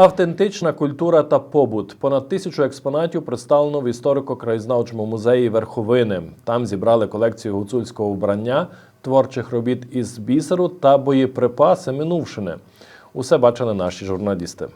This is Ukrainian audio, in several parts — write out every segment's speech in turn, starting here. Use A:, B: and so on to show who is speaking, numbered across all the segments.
A: Автентична культура та побут. Понад тисячу експонатів представлено в історико-краєзнавчому музеї Верховини. Там зібрали колекцію гуцульського вбрання, творчих робіт із бісеру та боєприпаси минувшини. Усе бачили наші журналісти.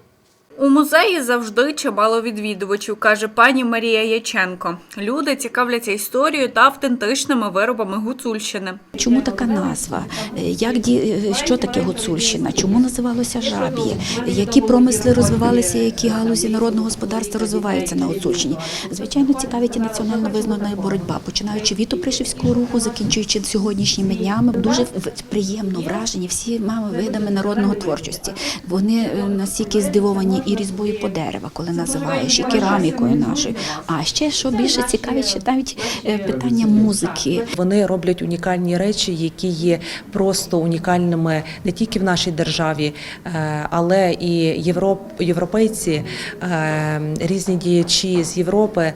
B: У музеї завжди чимало відвідувачів, каже пані Марія Яченко. Люди цікавляться історією та автентичними виробами Гуцульщини.
C: Чому така назва? Як ді- що таке Гуцульщина? Чому називалося жаб'є? Які промисли розвивалися, які галузі народного господарства розвиваються на Гуцульщині? Звичайно, цікавить і національно визнана боротьба, починаючи від опришівського руху, закінчуючи сьогоднішніми днями. Дуже приємно вражені всіма видами народного творчості. Вони е, настільки здивовані і різьбою по дерева, коли називаєш, і керамікою нашою. А ще що більше цікавить, ще навіть е, питання музики.
D: Вони роблять унікальні речі, які є просто унікальними не тільки в нашій державі, е, але і європ, європейці, е, різні діячі з Європи,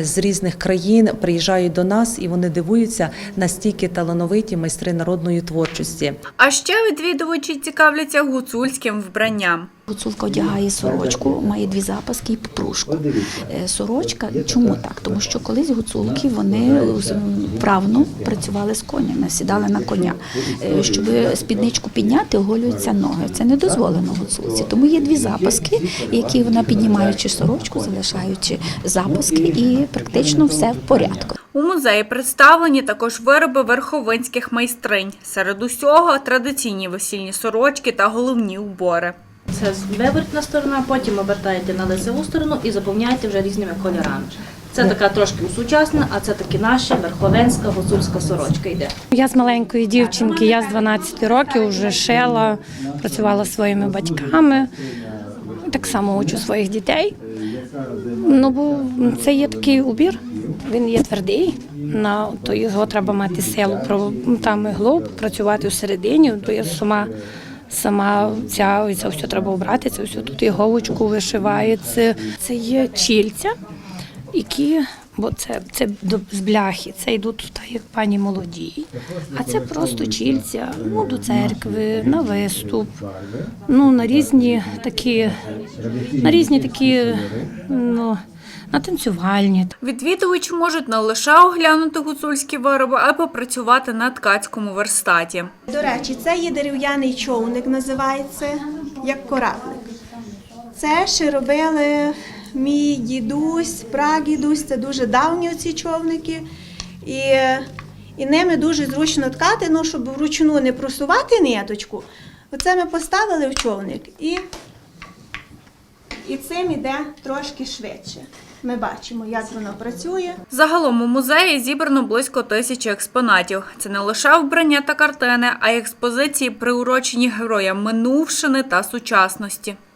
D: з різних країн приїжджають до нас і вони дивуються настільки талановиті майстри народної творчості.
B: А ще відвідувачі цікавляться гуцульським вбранням.
C: Гуцулка одягає сорочку, має дві запаски і попружку. Е, Сорочка, чому так? Тому що колись гуцулки вони вправно працювали з конями, сідали на коня. Е, Щоб спідничку підняти, оголюються ноги. Це не дозволено гуцулці. Тому є дві запаски, які вона піднімаючи сорочку, залишаючи запаски, і практично все в порядку.
B: У музеї представлені також вироби верховинських майстринь. Серед усього традиційні весільні сорочки та головні убори.
E: Це вивертна сторона, потім обертаєте на лицеву сторону і заповняєте вже різними кольорами. Це така трошки сучасна, а це таки наша верховенська гуцульська сорочка йде.
F: Я з маленької дівчинки, я з 12 років вже шила, працювала зі своїми батьками. Так само учу своїх дітей. Ну, бо це є такий убір, він є твердий, на, то його треба мати силу там іглу, працювати всередині, то я сама. Сама ця це все треба обрати, це все тут іголочку вишивається. Це є чільця, які, бо це, це до- з бляхи, це йдуть так, як пані молоді, а це просто чільця ну, до церкви, на виступ, ну, на різні такі, на різні такі, ну, на танцювальні.
B: Відвідувачі можуть не лише оглянути гуцульські вироби, а й попрацювати на ткацькому верстаті.
G: До речі, це є дерев'яний човник, називається як кораблик. Це ще робили мій дідусь, прадідусь, це дуже давні ці човники. І, і ними дуже зручно ткати, ну, щоб вручну не просувати ниточку. Оце ми поставили в човник і, і цим іде трошки швидше. Ми бачимо, як воно працює.
B: Загалом у музеї зібрано близько тисячі експонатів. Це не лише вбрання та картини, а й експозиції, приурочені героям минувшини та сучасності.